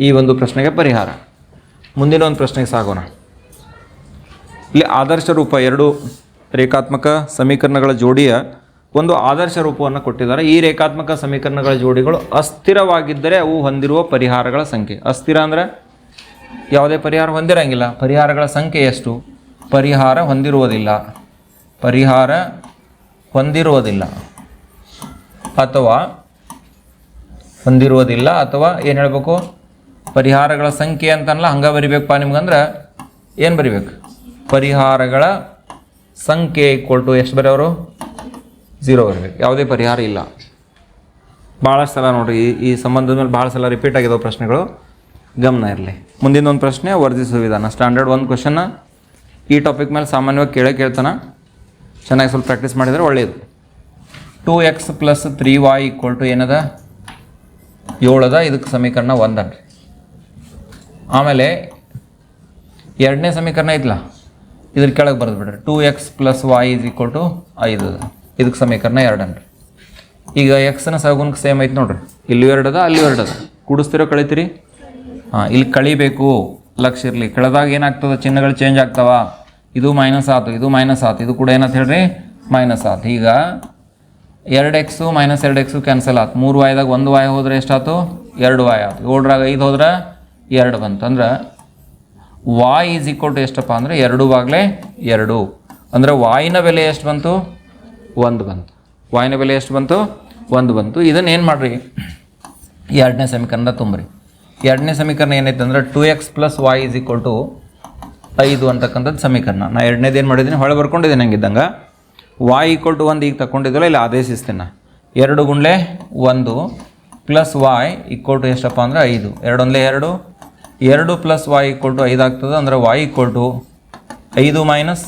S1: ಈ ಒಂದು ಪ್ರಶ್ನೆಗೆ ಪರಿಹಾರ. ಮುಂದಿನ ಒಂದು ಪ್ರಶ್ನೆಗೆ ಸಾಗೋಣ. ಇಲ್ಲಿ ಆದರ್ಶ ರೂಪ ಎರಡು ರೇಖಾತ್ಮಕ ಸಮೀಕರಣಗಳ ಜೋಡಿಯ ಒಂದು ಆದರ್ಶ ರೂಪವನ್ನು ಕೊಟ್ಟಿದ್ದಾರೆ. ಈ ರೇಖಾತ್ಮಕ ಸಮೀಕರಣಗಳ ಜೋಡಿಗಳು ಅಸ್ಥಿರವಾಗಿದ್ದರೆ ಅವು ಹೊಂದಿರುವ ಪರಿಹಾರಗಳ ಸಂಖ್ಯೆ. ಅಸ್ಥಿರ ಅಂದರೆ ಯಾವುದೇ ಪರಿಹಾರ ಹೊಂದಿರಂಗಿಲ್ಲ. ಪರಿಹಾರಗಳ ಸಂಖ್ಯೆ ಎಷ್ಟು? ಪರಿಹಾರ ಹೊಂದಿರುವುದಿಲ್ಲ. ಪರಿಹಾರ ಹೊಂದಿರುವುದಿಲ್ಲ. ಅಥವಾ ಹೊಂದಿರುವುದಿಲ್ಲ ಅಥವಾ ಏನು ಹೇಳಬೇಕು? ಪರಿಹಾರಗಳ ಸಂಖ್ಯೆ ಅಂತನಲ್ಲ, ಹಂಗೆ ಬರಿಬೇಕಪ್ಪ ನಿಮ್ಗಂದ್ರೆ ಏನು ಬರಿಬೇಕು? ಪರಿಹಾರಗಳ ಸಂಖ್ಯೆ ಇಕ್ವಲ್ ಟು ಎಷ್ಟು ಬರೆಯವರು? ಝೀರೋ ಬರಬೇಕು ಯಾವುದೇ ಪರಿಹಾರ ಇಲ್ಲ. ಭಾಳಷ್ಟು ಸಲ ನೋಡಿರಿ, ಈ ಈ ಸಂಬಂಧದ ಮೇಲೆ ಭಾಳ ಸಲ ರಿಪೀಟ್ ಆಗಿದಾವೆ ಪ್ರಶ್ನೆಗಳು. ಗಮನ ಇರಲಿ. ಮುಂದಿನ ಒಂದು ಪ್ರಶ್ನೆ, ವರ್ಧಿಸುವ ವಿಧಾನ. ಸ್ಟ್ಯಾಂಡರ್ಡ್ ಒಂದು ಕ್ವಶನ್ನ ಈ ಟಾಪಿಕ್ ಮೇಲೆ ಸಾಮಾನ್ಯವಾಗಿ ಕೇಳೇ ಕೇಳ್ತಾನೆ. ಚೆನ್ನಾಗಿ ಸ್ವಲ್ಪ ಪ್ರಾಕ್ಟೀಸ್ ಮಾಡಿದರೆ ಒಳ್ಳೆಯದು two x plus three y equal to ಏನದ? ಏಳದ? ಇದಕ್ಕೆ ಸಮೀಕರಣ ಒಂದನ್ರಿ. ಆಮೇಲೆ ಎರಡನೇ ಸಮೀಕರಣ ಐತಲ್ಲ ಇದ್ರ ಕೆಳಗೆ ಬರೆದು ಬಿಡ್ರಿ. Two x plus y is equal to ಐದು ಇದಕ್ಕೆ ಸಮೀಕರಣ ಎರಡನ್ರಿ. ಈಗ ಎಕ್ಸ್ನ ಸಗುಣಕ್ಕೆ ಸೇಮ್ ಐತೆ ನೋಡ್ರಿ. ಇಲ್ಲೂ ಎರಡದ ಎರಡು ಅದ ಕೂಡಿಸ್ತಿರೋ ಕಳಿತೀರಿ? ಹಾಂ, ಇಲ್ಲಿ ಕಳಿಬೇಕು. ಲಕ್ಷ ಇರಲಿ. ಕಳೆದಾಗ ಏನಾಗ್ತದೆ? ಚಿಹ್ನೆಗಳು ಚೇಂಜ್ ಆಗ್ತಾವ. ಇದು ಮೈನಸ್ ಆತು, ಇದು ಮೈನಸ್ ಆತು. ಇದು ಕೂಡ ಏನಂತ ಹೇಳ್ರಿ? ಮೈನಸ್ ಆತು. ಈಗ ಎರಡು ಎಕ್ಸು ಮೈನಸ್ ಎರಡು ಎಕ್ಸು ಕ್ಯಾನ್ಸಲ್ ಆತು. ಮೂರು ವಾಯ್ದಾಗ ಒಂದು ವಾಯ್ ಹೋದ್ರೆ ಎಷ್ಟಾಯ್ತು ಎರಡು ವಾಯ್ ಆಯ್ತು ಏಳರಾಗ ಐದು ಹೋದ್ರೆ ಎರಡು ಬಂತು. ಅಂದ್ರೆ ವಾಯ್ ಈಸ್ ಈಕ್ವಲ್ ಟು ಎಷ್ಟಪ್ಪ? ಅಂದರೆ ಎರಡು ಬಾಗ್ಲೇ ಎರಡು. ಅಂದರೆ ವಾಯಿನ ಬೆಲೆ ಎಷ್ಟು ಬಂತು? ಒಂದು ಬಂತು. ವಾಯಿನ ಬೆಲೆ ಎಷ್ಟು ಬಂತು? ಒಂದು ಬಂತು. ಇದನ್ನು ಏನು ಮಾಡಿರಿ? ಎರಡನೇ ಸಮೀಕರಣದ ತುಂಬ್ರಿ. ಎರಡನೇ ಸಮೀಕರಣ ಏನೈತೆ ಅಂದ್ರೆ two x plus y is equal to ಐದು ಅಂತಕ್ಕಂಥದ್ದು ಸಮೀಕರಣ. ನಾ ಎರಡನೇದು ಏನು ಮಾಡಿದ್ದೀನಿ? ಹೊಳೆ ಬರ್ಕೊಂಡಿದ್ದೀನಿ ಹಂಗಿದ್ದಂಗೆ. ವಾಯ್ ಈಕ್ವಲ್ ಟು ಒಂದು ಈಗ ತಗೊಂಡಿದ್ದಲ್ಲ ಇಲ್ಲಿ ಆದೇಶಿಸ್ತೀನಿ ಎರಡು ಗುಂಡ್ಲೆ ಒಂದು ಪ್ಲಸ್ ವಾಯ್ ಈಕ್ವಲ್ ಟು ಎಷ್ಟಪ್ಪ ಅಂದರೆ ಐದು. ಎರಡೊಂದಲೇ ಎರಡು. ಎರಡು ಪ್ಲಸ್ ವಾಯ್ ಈಕ್ವಲ್ ಟು ಐದು ಆಗ್ತದೆ ಅಂದರೆ ವಾಯ್ ಈಕ್ವಲ್ ಟು ಐದು ಮೈನಸ್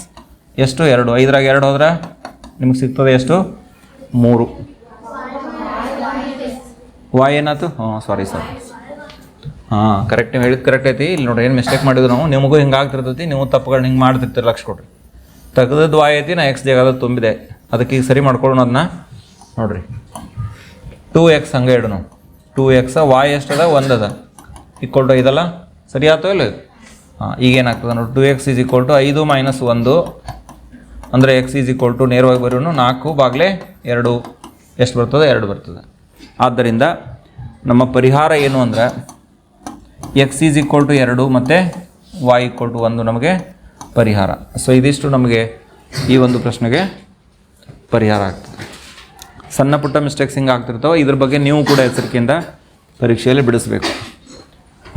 S1: ಎಷ್ಟು? ಎರಡು. ಐದರಾಗ ಎರಡು ಹೋದ್ರೆ? ನಿಮ್ಗೆ ಸಿಗ್ತದೆ ಎಷ್ಟು? ಮೂರು. ವಾಯ್ ಏನಾಯ್ತು? ಹಾಂ ಸಾರಿ ಸಾರಿ ಹಾಂ ಕರೆಕ್ಟ್ ನೀವು ಹೇಳಿದ್ದು ಕರೆಕ್ಟ್ ಐತಿ. ಇಲ್ಲಿ ನೋಡಿ ಏನು ಮಿಸ್ಟೇಕ್ ಮಾಡಿದ್ರು ನಾವು? ನಿಮಗೂ ಹಿಂಗೆ ಆಗ್ತಿರ್ತೈತಿ, ನೀವು ತಪ್ಪುಗಳನ್ನ ಹಿಂಗೆ ಮಾಡ್ತಿರ್ತೀರಿ, ಲಕ್ಷ ಕೊಡ್ರಿ ತೆಗೆದದ್ದು ವಾಯ್ ಐತಿ, ನಾ ಎಕ್ಸ್ ಜಾಗದ ತುಂಬಿದೆ. ಅದಕ್ಕೆ ಈಗ ಸರಿ ಮಾಡ್ಕೊಳ್ಳೋಣ ಅದನ್ನ ನೋಡ್ರಿ. ಟೂ ಎಕ್ಸ್ ಹಂಗೆ ಇಡು ನಾವು. ಟೂ ಎಕ್ಸ ವಾಯ್ ಎಷ್ಟದ ಒಂದದ ಈಕ್ವಲ್ ಟು ಐದಲ್ಲ? ಸರಿ ಆಯ್ತು ಇಲ್ಲ ಹಾಂ ಈಗೇನಾಗ್ತದೆ ನೋಡಿ two x is equal to ಐದು ಮೈನಸ್ ಒಂದು. ಅಂದರೆ ಎಕ್ಸ್ ಈಸ್ ಈಕ್ವಲ್ ಟು ನೇರವಾಗಿ ಬರೋನು ನಾಲ್ಕು ಬಾಗ್ಲೆ ಎರಡು, ಎಷ್ಟು ಬರ್ತದೆ? ಎರಡು ಬರ್ತದೆ. ಆದ್ದರಿಂದ ನಮ್ಮ ಪರಿಹಾರ ಏನು ಅಂದರೆ ಎಕ್ಸ್ ಈಸ್ ಈಕ್ವಲ್ ಟು ಎರಡು ಮತ್ತು ವಾಯ್ ಈಕ್ವಲ್ ಟು ಒಂದು ನಮಗೆ ಪರಿಹಾರ. ಸೊ ಇದಿಷ್ಟು ನಮಗೆ ಈ ಒಂದು ಪ್ರಶ್ನೆಗೆ ಪರಿಹಾರ ಆಗ್ತದೆ. ಸಣ್ಣ ಪುಟ್ಟ ಮಿಸ್ಟೇಕ್ಸ್ ಹಿಂಗೆ ಆಗ್ತಿರ್ತಾವೆ, ಇದ್ರ ಬಗ್ಗೆ ನೀವು ಕೂಡ ಎಚ್ಚರಿಕೆಯಿಂದ ಪರೀಕ್ಷೆಯಲ್ಲಿ ಬಿಡಿಸ್ಬೇಕು.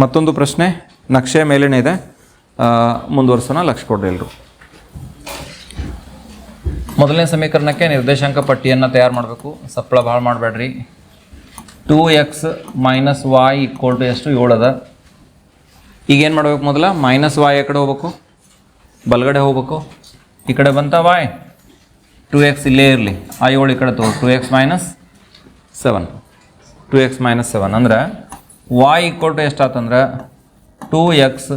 S1: ಮತ್ತೊಂದು ಪ್ರಶ್ನೆ ನಕ್ಷೆ ಮೇಲೇನೆ ಇದೆ. ಮುಂದುವರ್ಸೋಣ ಲಕ್ಷ ಕೊಡ್ರಿ ಎಲ್ಲರೂ ಮೊದಲನೇ ಸಮೀಕರಣಕ್ಕೆ ನಿರ್ದೇಶಾಂಕ ಪಟ್ಟಿಯನ್ನು ತಯಾರು ಮಾಡಬೇಕು. ಸಪ್ಪಳ ಭಾಳ ಮಾಡಬೇಡ್ರಿ. Two x minus y equal to ಎಷ್ಟು? ಏಳದ. ಈಗ ಏನು ಮಾಡ್ಬೇಕು ಮೊದಲ? ಮೈನಸ್ ವಾಯ್ ಆ ಕಡೆ ಹೋಗ್ಬೇಕು. ಬಲಗಡೆ ಹೋಗ್ಬೇಕು. ಈ ಕಡೆ ಬಂತ ವಾಯ್ ಟು ಎಕ್ಸ್ ಇಲ್ಲೇ ಇರಲಿ. ಆ ಏಳು ಈ ಕಡೆ ತಗೋ. Two x minus seven two x minus seven ಅಂದ್ರೆ ವಾಯ್ ಈಕ್ವಲ್ ಟು ಎಷ್ಟಾತಂದ್ರೆ ಟೂ ಎಕ್ಸ್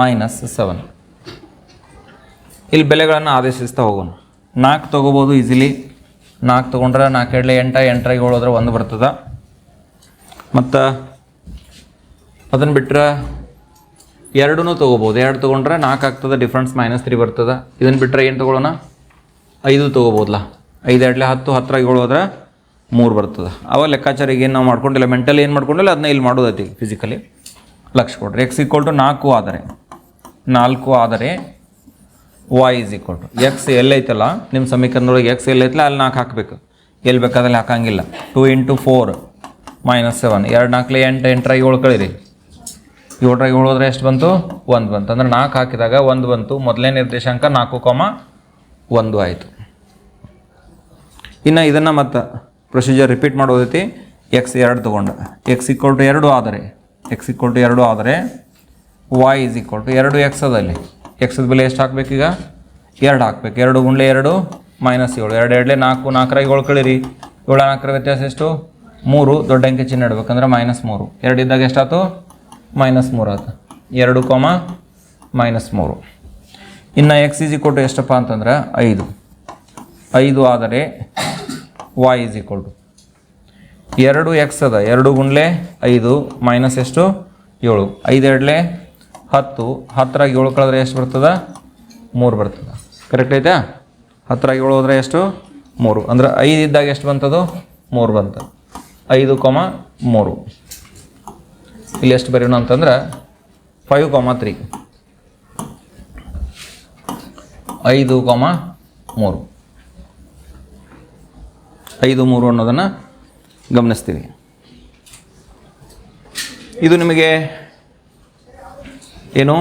S1: ಮೈನಸ್ ಸೆವೆನ್ ಇಲ್ಲಿ ಬೆಲೆಗಳನ್ನು ಆದೇಶಿಸ್ತಾ ಹೋಗೋಣ. ನಾಲ್ಕು ತೊಗೋಬೋದು ಈಸಿಲಿ ನಾಲ್ಕು ತೊಗೊಂಡ್ರೆ ನಾಲ್ಕು ಎರಡಲೆ ಎಂಟ, ಎಂಟ್ರಾಗಿ ಹೋದ್ರೆ ಒಂದು ಬರ್ತದೆ. ಮತ್ತು ಅದನ್ನು ಬಿಟ್ಟರೆ ಎರಡೂ ತೊಗೋಬೋದು. ಎರಡು ತೊಗೊಂಡ್ರೆ ನಾಲ್ಕು ಆಗ್ತದೆ ಡಿಫ್ರೆನ್ಸ್ ಮೈನಸ್ ತ್ರೀ ಬರ್ತದೆ. ಇದನ್ನು ಬಿಟ್ಟರೆ ಏನು ತೊಗೊಳೋಣ? ಐದು ತೊಗೋಬೋದಲ್ಲ ಐದು ಎರಡಲೆ ಹತ್ತು, ಹತ್ತರಾಗಿ ಹೋದ್ರೆ ಮೂರು ಬರ್ತದೆ. ಅವ ಲೆಕ್ಕಾಚಾರಿಗೆ ಏನು ನಾವು ಮಾಡ್ಕೊಂಡಿಲ್ಲ ಮೆಂಟಲಿ ಏನು ಮಾಡ್ಕೊಂಡಿಲ್ಲ ಅದನ್ನ ಇಲ್ಲಿ ಮಾಡೋದೈತಿ ಫಿಸಿಕಲಿ ಲಕ್ಷ ಕೊಡ್ರಿ. ಎಕ್ಸ್ ಈಕ್ವಲ್ ಟು ನಾಲ್ಕು ಆದರೆ. ನಾಲ್ಕು ಆದರೆ y is equal to x ಎಲ್ಲೈತಲ್ಲ? ನಿಮ್ಮ ಸಮೀಕರಣದೊಳಗೆ ಎಕ್ಸ್ ಎಲ್ಲೈತಲ್ಲ, ಅಲ್ಲಿ ನಾಲ್ಕು ಹಾಕಬೇಕು. ಎಲ್ಲಿ ಬೇಕಾದಲ್ಲಿ ಹಾಕಂಗಿಲ್ಲ. Two into four minus seven ಎರಡು ನಾಲ್ಕಲೆ ಎಂಟು ಎಂಟರಾಗಿ ಏಳು ಕಳೀರಿ ಏಳರಾಗಿ ಏಳು ಹೋದ್ರೆ ಎಷ್ಟು ಬಂತು? ಒಂದು ಬಂತು. ಅಂದ್ರೆ ನಾಲ್ಕು ಹಾಕಿದಾಗ ಒಂದು ಬಂತು. ಮೊದಲನೇ ನಿರ್ದೇಶಾಂಕ ನಾಲ್ಕು ಕಾಮ ಒಂದು ಆಯಿತು. ಇನ್ನು ಇದನ್ನು ಮತ್ತು ಪ್ರೊಸೀಜರ್ ರಿಪೀಟ್ ಮಾಡೋದೈತಿ ಎಕ್ಸ್ ಎರಡು ತೊಗೊಂಡು. ಎಕ್ಸ್ ಈಕ್ವಲ್ ಟು ಎರಡು ಆದರೆ. ಎಕ್ಸ್ ಈಕ್ವಲ್ ಟು ಎರಡು ಆದರೆ ವಾಯ್ ಇಸ್ ಈಕ್ವಲ್ ಟು ಎರಡು ಎಕ್ಸ್ ಅದಲ್ಲಿ. ಎಕ್ಸದ ಬೆಲೆ ಎಷ್ಟು ಹಾಕ್ಬೇಕೀಗ? ಎರಡು ಹಾಕ್ಬೇಕು. ಎರಡು ಗುಂಡ್ಲೆ ಎರಡು ಮೈನಸ್ ಏಳು. ಎರಡು ಎರಡಲೆ ನಾಲ್ಕು ನಾಲ್ಕರಾಗಿ ಏಳು ಕಳೀರಿ. ಏಳು ನಾಲ್ಕರ ವ್ಯತ್ಯಾಸ ಎಷ್ಟು? ಮೂರು. ದೊಡ್ಡ ಅಂಕೆ ಚಿಹ್ನೆ ಇಡ್ಬೇಕಂದ್ರೆ ಮೈನಸ್ ಮೂರು. ಎರಡು ಇದ್ದಾಗ ಎಷ್ಟಾಯ್ತು? ಮೈನಸ್ ಮೂರು ಆಯ್ತು. ಎರಡು ಕೋಮ ಮೈನಸ್ ಮೂರು. ಇನ್ನು ಎಕ್ಸ್ ಈಸ್ ಕೊಟ್ಟು ಎಷ್ಟಪ್ಪ ಅಂತಂದ್ರೆ ಐದು. ಐದು ಆದರೆ ವಾಯ್ ಈಸ್ ಈಕ್ವಲ್ ಟು ಎರಡು ಎಕ್ಸ್ ಅದ. ಎರಡು ಗುಂಡ್ಲೆ ಐದು ಮೈನಸ್ ಎಷ್ಟು? ಏಳು. ಐದು ಎರಡ್ಲೆ ಹತ್ತು, ಹತ್ತರಾಗಿ ಏಳು ಕಳೆದ್ರೆ ಎಷ್ಟು ಬರ್ತದೆ? ಮೂರು ಬರ್ತದೆ. ಕರೆಕ್ಟ್ ಐತಾ? ಹತ್ತರಾಗಿ ಏಳು ಹೋದ್ರೆ ಎಷ್ಟು? ಮೂರು. ಅಂದ್ರೆ ಐದು ಇದ್ದಾಗ ಎಷ್ಟು ಬಂತದು? ಮೂರು ಬಂತ. ಐದು ಕೊಮ ಮೂರು. ಇಲ್ಲಿ ಎಷ್ಟು ಬರೆಯೋಣ ಅಂತಂದ್ರೆ ಫೈವ್ ಕೊಮ ತ್ರೀ ಐದು ಕೊಮ ಮೂರು. ಐದು ಮೂರು ಅನ್ನೋದನ್ನು ಗಮನಿಸ್ತೀವಿ. ಇದು ನಿಮಗೆ ಏನು?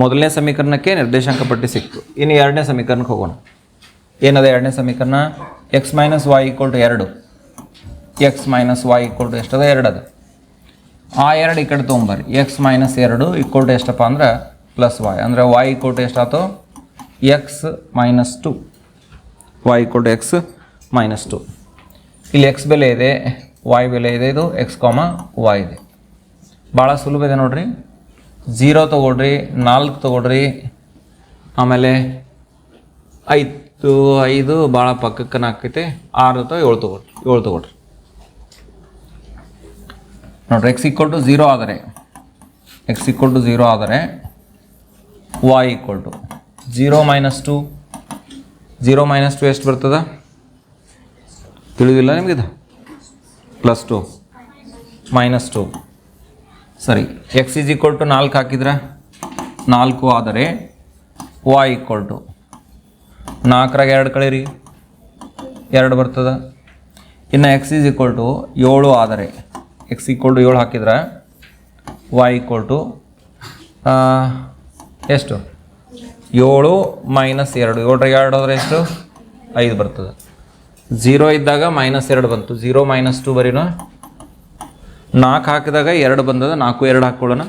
S1: ಮೊದಲನೇ ಸಮೀಕರಣಕ್ಕೆ ನಿರ್ದೇಶಾಂಕ ಪಟ್ಟಿ ಸಿಕ್ತು. ಇನ್ನು ಎರಡನೇ ಸಮೀಕರಣಕ್ಕೆ ಹೋಗೋಣ. ಏನದ ಎರಡನೇ ಸಮೀಕರಣ? X minus y equal to ಎರಡು. X minus y equal to ಎಷ್ಟದ? ಎರಡು ಅದ ಆ ಎರಡು ಈ ಕಡೆ ತೊಗೊಂಬರ್ರಿ. ಎಕ್ಸ್ ಮೈನಸ್ ಎರಡು ಈಕ್ವಲ್ ಟು ಎಷ್ಟಪ್ಪ ಅಂದ್ರೆ ಪ್ಲಸ್ ವಾಯ್ ಅಂದರೆ ವಾಯ್ ಈಕ್ವಲ್ ಟು ಎಷ್ಟಾಯ್ತು x minus two y equal to x minus two ಇಲ್ಲಿ ಎಕ್ಸ್ ಬೆಲೆ ಇದೆ ವಾಯ್ ಬೆಲೆ ಇದೆ, ಇದು ಎಕ್ಸ್ ಕಾಮ ವಾಯ್ ಇದೆ. ಭಾಳ ಸುಲಭ ಇದೆ ನೋಡ್ರಿ. ಝೀರೋ ತೊಗೊಳ್ರಿ, ನಾಲ್ಕು ತೊಗೊಳ್ರಿ, ಆಮೇಲೆ ಐದು ಐದು ಭಾಳ ಪಕ್ಕಕ್ಕೆ ನಾಲ್ಕೈತೆ, ಆರು ಅಥವಾ ಏಳು ತೊಗೊಳ್ರಿ ಏಳು ತೊಗೊಳ್ರಿ. ನೋಡ್ರಿ ಎಕ್ಸ್ ಈಕ್ವಲ್ ಟು ಝೀರೋ ಆದರೆ ಎಕ್ಸ್ ಈಕ್ವಲ್ ಟು ಝೀರೋ ಆದರೆ y equal to zero minus two zero minus two ಎಷ್ಟು ಬರ್ತದೆ? ತಿಳಿದಿಲ್ಲ ನಿಮಗಿದು? ಪ್ಲಸ್ ಟು ಮೈನಸ್ ಟು ಸರಿ ಎಕ್ಸ್ ಈಸ್ ಈಕ್ವಲ್ ಟು ನಾಲ್ಕು ಹಾಕಿದ್ರೆ ನಾಲ್ಕು ಆದರೆ ವಾಯ್ ಈಕ್ವಲ್ ಟು ನಾಲ್ಕರಾಗ ಎರಡು ಕಳೀರಿ, ಎರಡು ಬರ್ತದೆ. ಇನ್ನು ಎಕ್ಸ್ ಈಸ್ ಈಕ್ವಲ್ ಟು ಏಳು ಆದರೆ ಎಕ್ಸ್ ಈಕ್ವಲ್ ಟು ಏಳು ಹಾಕಿದ್ರೆ ವಾಯ್ ಈಕ್ವಲ್ ಟು ಎಷ್ಟು? ಏಳು ಮೈನಸ್ ಎರಡು, ಏಳರಾಗ ಎರಡು ಆದರೆ ಎಷ್ಟು? ಐದು ಬರ್ತದೆ. ಝೀರೋ ಇದ್ದಾಗ ಮೈನಸ್ ಎರಡು ಬಂತು. ಝೀರೋ ಮೈನಸ್ ಟು ಬರೀನೋ? ನಾಲ್ಕು ಹಾಕಿದಾಗ ಎರಡು ಬಂದದ ನಾಲ್ಕು ಎರಡು ಹಾಕ್ಕೊಳ್ಳೋಣ.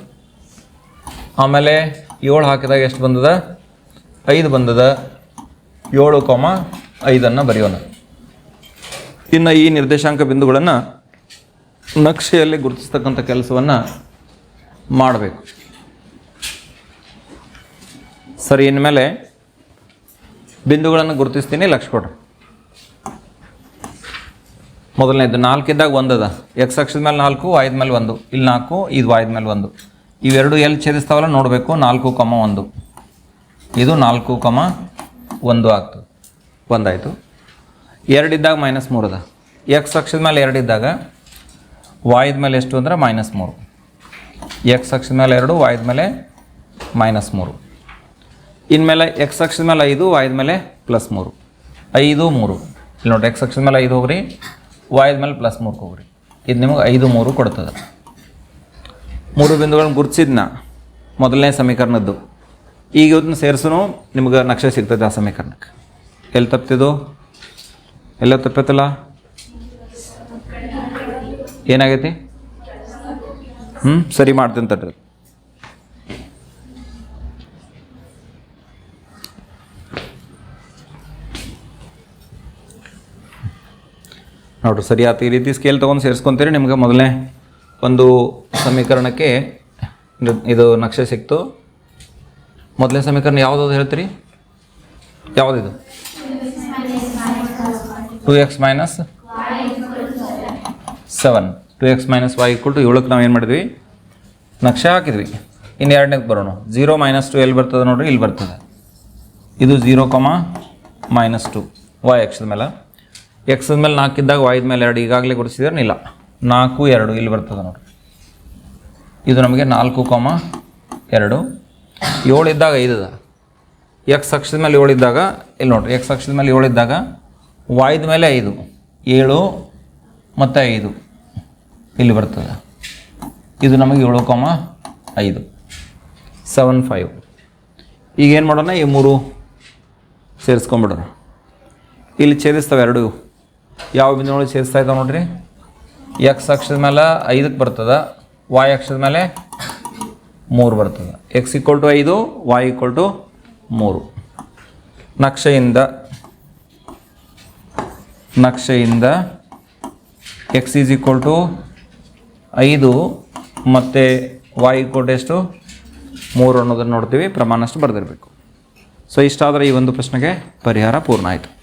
S1: ಆಮೇಲೆ ಏಳು ಹಾಕಿದಾಗ ಎಷ್ಟು ಬಂದದ? ಐದು ಬಂದದ. ಏಳು ಕಾಮ ಐದನ್ನು ಬರೆಯೋಣ. ಇನ್ನು ಈ ನಿರ್ದೇಶಾಂಕ ಬಿಂದುಗಳನ್ನು ನಕ್ಷೆಯಲ್ಲಿ ಗುರುತಿಸ್ತಕ್ಕಂಥ ಕೆಲಸವನ್ನು ಮಾಡಬೇಕು. ಸರಿ, ಇನ್ಮೇಲೆ ಬಿಂದುಗಳನ್ನು ಗುರುತಿಸ್ತೀನಿ ಲಕ್ಷ ಕೊಡ್ರಿ ಮೊದಲನೇದು ನಾಲ್ಕಿದ್ದಾಗ ಒಂದದ. ಎಕ್ಸ್ ಅಕ್ಷದ ಮೇಲೆ ನಾಲ್ಕು ವಾಯ್ದ ಮೇಲೆ ಒಂದು. ಇಲ್ಲಿ ನಾಲ್ಕು, ಇದು ವಾಯ್ದ ಮೇಲೆ ಒಂದು. ಇವೆರಡು ಎಲ್ಲಿ ಛೇದಿಸ್ತಾವಲ್ಲ ನೋಡಬೇಕು, ನಾಲ್ಕು ಕಮ ಒಂದು. ಇದು ನಾಲ್ಕು ಕಮ ಒಂದು ಆಗ್ತದೆ ಒಂದಾಯಿತು. ಎರಡಿದ್ದಾಗ ಮೈನಸ್ ಮೂರು ಅದ ಎಕ್ಸ್ ಅಕ್ಷದ ಮೇಲೆ ಎರಡಿದ್ದಾಗ ವಾಯ್ದ ಮೇಲೆ ಎಷ್ಟು ಅಂದರೆ ಮೈನಸ್ ಮೂರು. ಎಕ್ಸ್ ಅಕ್ಷದ ಮೇಲೆ ಎರಡು ವಾಯ್ದ ಮೇಲೆ ಮೈನಸ್ ಮೂರು. ಇನ್ಮೇಲೆ ಎಕ್ಸ್ ಅಕ್ಷದ ಮೇಲೆ ಐದು ವಾಯ್ದ ಮೇಲೆ ಪ್ಲಸ್ ಮೂರು. ಐದು, ಮೂರು. ಇಲ್ಲಿ ನೋಡಿ ಎಕ್ಸ್ ಅಕ್ಷದ ಮೇಲೆ ಐದು ಹೋಗ್ರಿ. ವಾಯ್ದ ಮೇಲೆ ಪ್ಲಸ್ ಮೂರು ಹೋಗ್ರಿ ಇದು ನಿಮಗೆ ಐದು ಮೂರು ಕೊಡ್ತದೆ. ಮೂರು ಬಿಂದುಗಳನ್ನು ಗುರುತಿಸಿದ್ನ ಮೊದಲನೇ ಸಮೀಕರಣದ್ದು. ಈಗ ಇವತ್ತನ್ನ ಸೇರಿಸೂ ನಿಮ್ಗೆ ನಕ್ಷೆ ಸಿಗ್ತದೆ ಆ ಸಮೀಕರಣಕ್ಕೆ. ಎಲ್ಲಿ ತಪ್ತಿದು? ಎಲ್ಲ ತಪ್ಪತ್ತಲ್ಲ ಏನಾಗೈತಿ? ಹ್ಞೂ ಸರಿ ಮಾಡ್ತೀನಿ ತಡ್ರಿ. ನೋಡ್ರಿ ಸರಿ ಆಯ್ತು ಈ ರೀತಿ ಸ್ಕೇಲ್ ತೊಗೊಂಡು ಸೇರಿಸ್ಕೊಂತೀರಿ, ನಿಮ್ಗೆ ಮೊದಲನೇ ಒಂದು ಸಮೀಕರಣಕ್ಕೆ ಇದು- ನಕ್ಷೆ ಸಿಕ್ತು. ಮೊದಲನೇ ಸಮೀಕರಣ ಯಾವ್ದು ಹೇಳ್ತೀರಿ? ಯಾವುದಿದು? Two x minus seven two x minus y equal to ಏಳಕ್ಕೆ ನಾವು ಏನು ಮಾಡಿದ್ವಿ? ನಕ್ಷೆ ಹಾಕಿದ್ವಿ. ಇನ್ನು ಎರಡನೇದು ಬರೋಣ. ಜೀರೋ ಮೈನಸ್ ಟು ಎಲ್ಲಿ ಬರ್ತದೆ ನೋಡ್ರಿ? ಇಲ್ಲಿ ಬರ್ತದೆ. ಇದು zero comma minus two y ಎಕ್ಸದ ಮೇಲೆ. ಎಕ್ಸದ ಮೇಲೆ ನಾಲ್ಕು ಇದ್ದಾಗ ವಾಯ್ದ ಮೇಲೆ ಎರಡು ಈಗಾಗಲೇ ಗುರುತಿಸಿದ್ರೆ ಇಲ್ಲ. ನಾಲ್ಕು, ಎರಡು, ಇಲ್ಲಿ ಬರ್ತದೆ ನೋಡಿ ಇದು ನಮಗೆ ನಾಲ್ಕು ಕಾಮ ಎರಡು. ಏಳು ಇದ್ದಾಗ ಐದು ಅದ ಎಕ್ಸ್ ಅಕ್ಷದ ಮೇಲೆ ಏಳು ಇದ್ದಾಗ, ಇಲ್ಲಿ ನೋಡಿರಿ ಎಕ್ಸ್ ಅಕ್ಷದ ಮೇಲೆ ಏಳು ಇದ್ದಾಗ ವಾಯ್ದ ಮೇಲೆ ಐದು. ಏಳು ಮತ್ತು ಐದು. ಇಲ್ಲಿ ಬರ್ತದೆ. ಇದು ನಮಗೆ ಏಳು ಕಾಮ ಐದು. ಸೆವೆನ್ ಫೈವ್ ಈಗ ಏನು ಮಾಡೋಣ, ಈ ಮೂರು ಸೇರಿಸ್ಕೊಂಬಿಡೋಣ ಇಲ್ಲಿ ಛೇದಿಸ್ತವೆ ಎರಡು. ಯಾವ ಬಿಂದುಗಳು ಛೇದಿಸ್ತಾ ಇದ್ದಾವೆ ನೋಡ್ರಿ? ಎಕ್ಸ್ ಅಕ್ಷದ ಮೇಲೆ ಐದಕ್ಕೆ ಬರ್ತದೆ ವಾಯ್ ಅಕ್ಷದ ಮೇಲೆ ಮೂರು ಬರ್ತದೆ. ಎಕ್ಸ್ ಈಕ್ವಲ್ ಟು ಐದು ವಾಯ್ ಈಕ್ವಲ್ ಟು ಮೂರು. ನಕ್ಷೆಯಿಂದ ನಕ್ಷೆಯಿಂದ ಎಕ್ಸ್ ಈಸ್ ಈಕ್ವಲ್ ಟು ಐದು ಮತ್ತು ವಾಯ್ ಈಕ್ವಲ್ ಟು ಎಷ್ಟು? ಮೂರು ಅನ್ನೋದನ್ನು ನೋಡ್ತೀವಿ, ಪ್ರಮಾಣ ಅಷ್ಟು ಬರೆದಿರಬೇಕು. ಸೊ ಇಷ್ಟಾದರೆ ಈ ಒಂದು ಪ್ರಶ್ನೆಗೆ ಪರಿಹಾರ ಪೂರ್ಣ ಆಯಿತು.